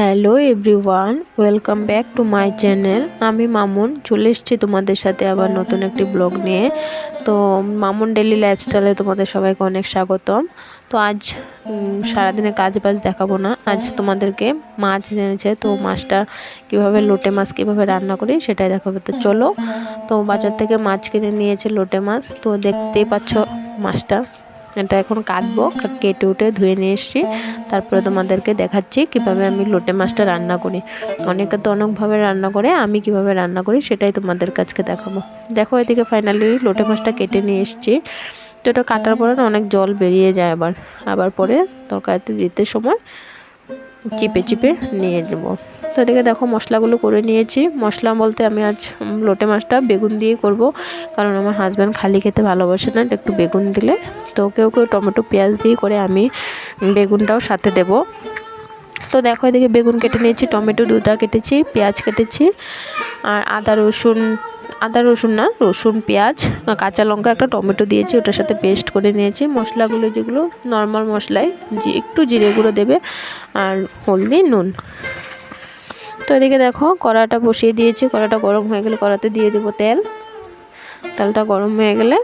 Hello everyone, welcome back to my channel. আমি মামুন, চলে এসেছি তোমাদের সাথে আবার নতুন একটি ব্লগ নিয়ে। তো মামুন ডেলি লাইফস্টাইলে তোমাদের সবাইকে অনেক স্বাগতম। তো আজ সারাদিনে কাজ বাজ দেখাবো না। আজ তোমাদেরকে মাছ এনেছে, তো মাছটা কীভাবে লোটে মাছ, কীভাবে রান্না করি সেটাই দেখাবো। তো চলো, তো বাজার থেকে মাছ কিনে নিয়েছে লোটে মাছ। তো দেখতেই পাচ্ছ মাছটা। এটা এখন কাটবো, কেটে উঠে ধুয়ে নিয়ে এসছি। তারপরে তোমাদেরকে দেখাচ্ছি কীভাবে আমি লোটে মাছটা রান্না করি। অনেকে তো অনেকভাবে রান্না করে, আমি কীভাবে রান্না করি সেটাই তোমাদের কাছকে দেখাবো। দেখো এদিকে ফাইনালি লোটে মাছটা কেটে নিয়ে এসছি। তো এটা কাটার পরে অনেক জল বেরিয়ে যায় আবার। আবার পরে তরকারিতে দিতে সময় চিপে চিপে নিয়ে নেব। তো এদিকে দেখো মশলাগুলো করে নিয়েছি। মশলা বলতে আমি আজ লোটে মাছটা বেগুন দিয়ে করব, কারণ আমার হাজব্যান্ড খালি খেতে ভালোবাসে না, একটু বেগুন দিলে। তো কেউ কেউ টমেটো, পেঁয়াজ দিয়ে করে আমি বেগুনটাও সাথে দেব। তো দেখো এদিকে বেগুন কেটে নিয়েছি, টমেটো দুটা কেটেছি, পেঁয়াজ কেটেছি, আর আদা, রসুন আদা, রসুন না, রসুন, পেঁয়াজ, কাঁচা লঙ্কা একটা টমেটো দিয়েছি, ওটার সাথে পেস্ট করে নিয়েছি। মশলাগুলো যেগুলো নর্মাল মশলায় যে একটু জিরে গুঁড়ো দেবে আর হলদি, নুন। তো এদিকে দেখো, কড়াটা বসিয়ে দিয়েছি, কড়াটা গরম হয়ে গেলে কড়াতে দিয়ে দেবো তেল। তেলটা গরম হয়ে গেলে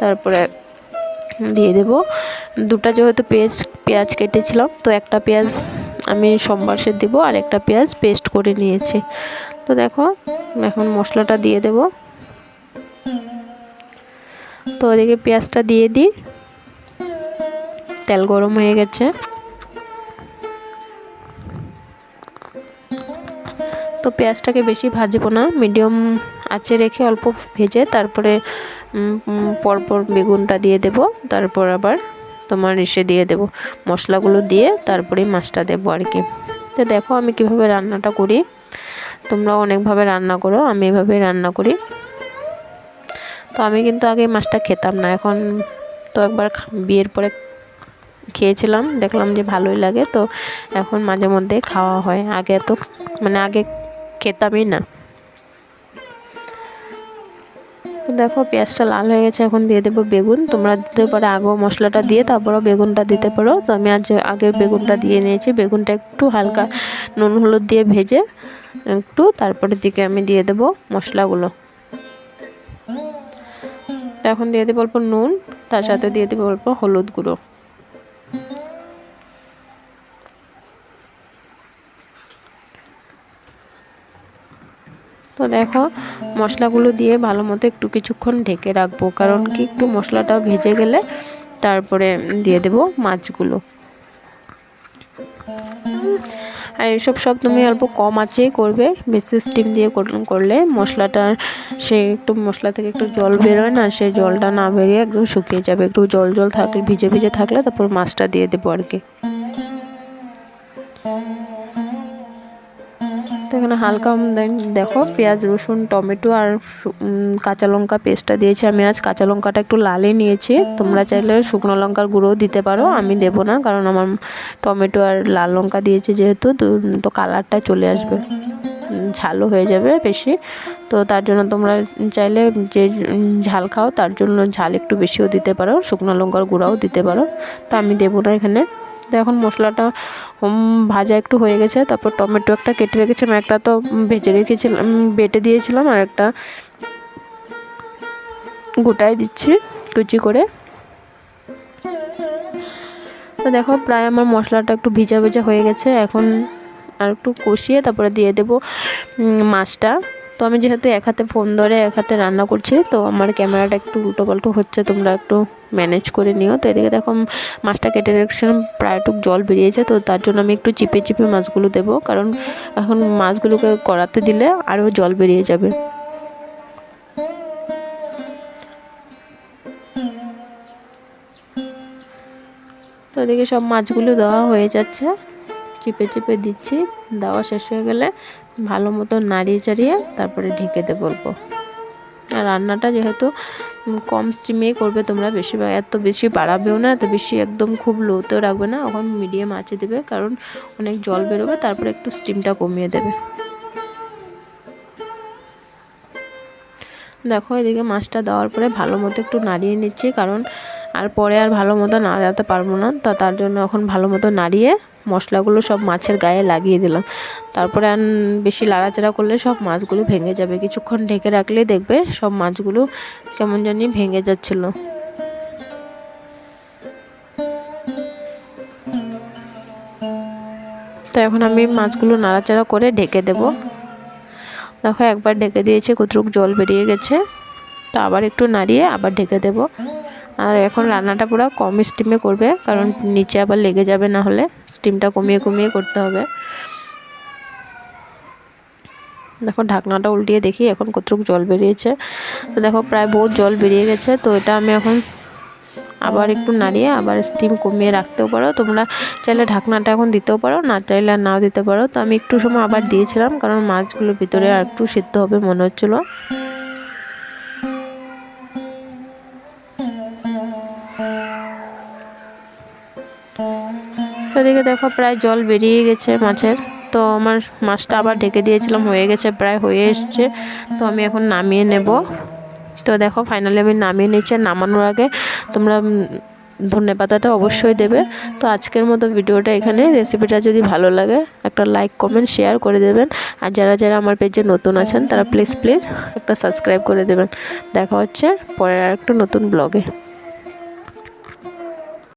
তারপরে দিয়ে দেব দুটা যেহেতু পেঁয়াজ পেঁয়াজ কেটেছিলাম, তো একটা পেঁয়াজ আমি সোমবার সে দেবো আর একটা পেঁয়াজ পেস্ট করে নিয়েছি। তো দেখো এখন মশলাটা দিয়ে দেব। তো ওদিকে পেঁয়াজটা দিয়ে দিই। তেল গরম হয়ে গেছে। তো পেঁয়াজটাকে বেশি ভাজবো না, মিডিয়াম আঁচে রেখে অল্প ভেজে তারপরে পরপর বেগুনটা দিয়ে দেব। তারপর আবার তোমার এসে দিয়ে দেব মশলাগুলো দিয়ে তারপরেই মাছটা দেবো আর কি। তো দেখো আমি কীভাবে রান্নাটা করি। তোমরা অনেকভাবে রান্না করো, আমি এভাবেই রান্না করি। তো আমি কিন্তু আগে মাছটা খেতাম না, এখন তো একবার বিয়ের পরে খেয়েছিলাম, দেখলাম যে ভালোই লাগে, তো এখন মাঝে মধ্যে খাওয়া হয়। আগে তো মানে আগে খেতামই না। দেখো পেঁয়াজটা লাল হয়ে গেছে, এখন দিয়ে দেবো বেগুন। তোমরা দিতে পারো আগেও মশলাটা দিয়ে, তারপরও বেগুনটা দিতে পারো। তো আমি আজ আগে বেগুনটা দিয়ে নিয়েছি, বেগুনটা একটু হালকা নুন হলুদ দিয়ে ভেজে একটু, তারপরের দিকে আমি দিয়ে দেবো মশলাগুলো। এখন দিয়ে দেবো অল্প নুন, তার সাথে দিয়ে দেবো অল্প হলুদ গুঁড়ো। তো দেখো, মশলাগুলো দিয়ে ভালো মতো একটু কিছুক্ষণ ঢেকে রাখব, কারণ কি একটু মশলাটা ভেজে গেলে তারপরে দিয়ে দেব মাছগুলো। আর এসব সব তুমি অল্প কম আঁচেই করবে। বেশি স্টিম দিয়ে করলে মশলাটা সে একটু মশলা থেকে একটু জল বেরোয় না সে জলটা না বেরিয়ে একদম শুকিয়ে যাবে। একটু জল জল থাকলে ভিজে ভিজে থাকলে তারপর মাছটা দিয়ে দেবো আর কি। এখানে হালকা দেখো পেঁয়াজ, রসুন, টমেটো আর কাঁচা লঙ্কা পেস্টটা দিয়েছি আমি আজ। কাঁচা লঙ্কাটা একটু লালে নিয়েছি। তোমরা চাইলে শুকনো লঙ্কার গুঁড়োও দিতে পারো, আমি দেব না, কারণ আমার টমেটো আর লাল লঙ্কা দিয়েছি যেহেতু, তো কালারটা চলে আসবে। ঝালও হয়ে যাবে বেশি। তো তার জন্য তোমরা চাইলে যে ঝাল খাও, তার জন্য ঝাল একটু বেশিও দিতে পারো, শুকনো লঙ্কার গুঁড়াও দিতে পারো। তো আমি দেবো না এখানে। তো এখন মশলাটা ভাজা একটু হয়ে গেছে, তারপর টমেটো একটা কেটে রেখেছিলাম, একটা তো ভেজে রেখেছিলাম বেটে দিয়েছিলাম আর একটা গোটাই দিচ্ছি কুচি করে। তো দেখো প্রায় আমার মশলাটা একটু ভিজা ভেজা হয়ে গেছে, এখন আর একটু কষিয়ে তারপরে দিয়ে দেব মাছটা। তো আমি যেহেতু এক হাতে ফোন ধরে এক হাতে রান্না করছি, তো আমার ক্যামেরাটা একটু উল্টো পাল্টো হচ্ছে, তোমরা একটু ম্যানেজ করে নিও। তো এদিকে দেখো, মাছটা কেটে রেখেছিলাম প্রায়টুক জল বেরিয়েছে, তো তার জন্য আমি একটু চিপে চিপে মাছগুলো দেবো, কারণ এখন মাছগুলোকে করাতে দিলে আরও জল বেরিয়ে যাবে। তো এদিকে সব মাছগুলো দেওয়া হয়ে যাচ্ছে। চিপে চিপে দিচ্ছি, দেওয়া শেষ হয়ে গেলে ভালো মতো নাড়িয়ে চাড়িয়ে তারপরে ঢেকে দেবো বলব। আর রান্নাটা যেহেতু কম স্টিমেই করবে তোমরা বেশি এত বেশি বাড়াবেও না, এত বেশি একদম খুব লোতেও রাখবে না, এখন মিডিয়াম আঁচে দেবে কারণ অনেক জল বেরোবে, তারপরে একটু স্টিমটা কমিয়ে দেবে। দেখো, এদিকে মাছটা দেওয়ার পরে ভালো মতো একটু নাড়িয়ে নিচ্ছি, কারণ আর পরে আর ভালো মতো নাড়াতে পারব না, তা তার জন্য এখন ভালো মতো নাড়িয়ে মশলাগুলো সব মাছের গায়ে লাগিয়ে দিলাম। তারপরে আর বেশি লাড়াচাড়া করলে সব মাছগুলো ভেঙে যাবে। কিছুক্ষণ ঢেকে রাখলেই দেখবে সব মাছগুলো কেমন জানি ভেঙে যাচ্ছিল। তো এখন আমি মাছগুলো নাড়াচাড়া করে ঢেকে দেব। দেখো একবার ঢেকে দিয়েছে, কতটুক জল বেরিয়ে গেছে। তো আবার একটু নাড়িয়ে আবার ঢেকে দেব। আর এখন রান্নাটা পুরো কম স্টিমে করবে, কারণ নিচে আবার লেগে যাবে না হলে স্টিমটা কমিয়ে কমিয়ে করতে হবে। দেখো ঢাকনাটা উল্টিয়ে দেখি, এখন কতটুকু জল বেরিয়েছে। তো দেখো প্রায় বহুত জল বেরিয়ে গেছে, তো এটা আমি এখন আবার একটু নাড়িয়ে আবার স্টিম কমিয়ে রাখতেও পারো। তোমরা চাইলে ঢাকনাটা এখন দিতেও পারো, না চাইলে নাও দিতে পারো। তো আমি একটু সময় আবার দিয়েছিলাম, কারণ মাছগুলো ভিতরে আর একটু সিদ্ধ হবে মনে হচ্ছিল। এদিকে দেখো প্রায় জল বেরিয়ে গেছে মাছের। তো আমার মাছটা আবার ঢেকে দিয়েছিলাম, হয়ে গেছে, প্রায় হয়ে এসছে। তো আমি এখন নামিয়ে নেব। তো দেখো ফাইনালি আমি নামিয়ে নিচ্ছি নামানোর আগে তোমরা ধনে পাতাটা অবশ্যই দেবে। তো আজকের মতো ভিডিওটা এখানে রেসিপিটা যদি ভালো লাগে, একটা লাইক কমেন্ট শেয়ার করে দেবেন। আর যারা যারা আমার পেজে নতুন আছেন, তারা প্লিজ প্লিজ একটা সাবস্ক্রাইব করে দেবেন। দেখা হচ্ছে পরের আর একটা নতুন ব্লগে